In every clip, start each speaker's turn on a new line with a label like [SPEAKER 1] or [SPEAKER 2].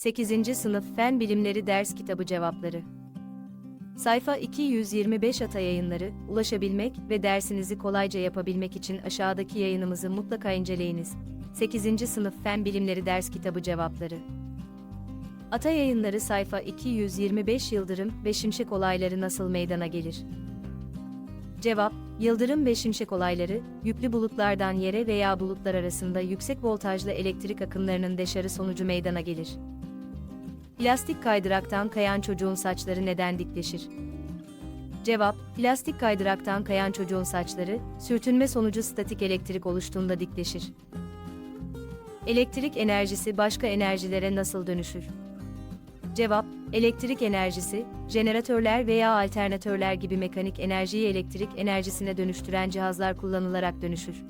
[SPEAKER 1] 8. Sınıf Fen Bilimleri Ders Kitabı Cevapları Sayfa 225 Ata Yayınları, ulaşabilmek ve dersinizi kolayca yapabilmek için aşağıdaki yayınımızı mutlaka inceleyiniz. 8. Sınıf Fen Bilimleri Ders Kitabı Cevapları Ata Yayınları sayfa 225 Yıldırım ve Şimşek olayları nasıl meydana gelir? Cevap, yıldırım ve şimşek olayları, yüklü bulutlardan yere veya bulutlar arasında yüksek voltajlı elektrik akımlarının deşarı sonucu meydana gelir. Plastik kaydıraktan kayan çocuğun saçları neden dikleşir? Cevap, plastik kaydıraktan kayan çocuğun saçları, sürtünme sonucu statik elektrik oluştuğunda dikleşir. Elektrik enerjisi başka enerjilere nasıl dönüşür? Cevap, elektrik enerjisi, jeneratörler veya alternatörler gibi mekanik enerjiyi elektrik enerjisine dönüştüren cihazlar kullanılarak dönüşür.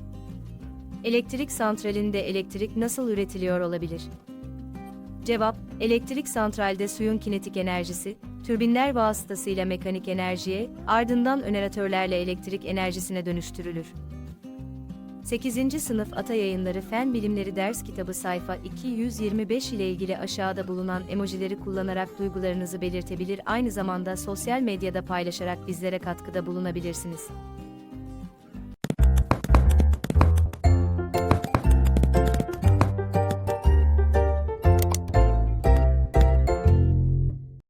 [SPEAKER 1] Elektrik santralinde elektrik nasıl üretiliyor olabilir? Cevap, elektrik santralde suyun kinetik enerjisi, türbinler vasıtasıyla mekanik enerjiye, ardından öneratörlerle elektrik enerjisine dönüştürülür. 8. Sınıf Ata Yayınları Fen Bilimleri Ders Kitabı sayfa 225 ile ilgili aşağıda bulunan emojileri kullanarak duygularınızı belirtebilir aynı zamanda sosyal medyada paylaşarak bizlere katkıda bulunabilirsiniz.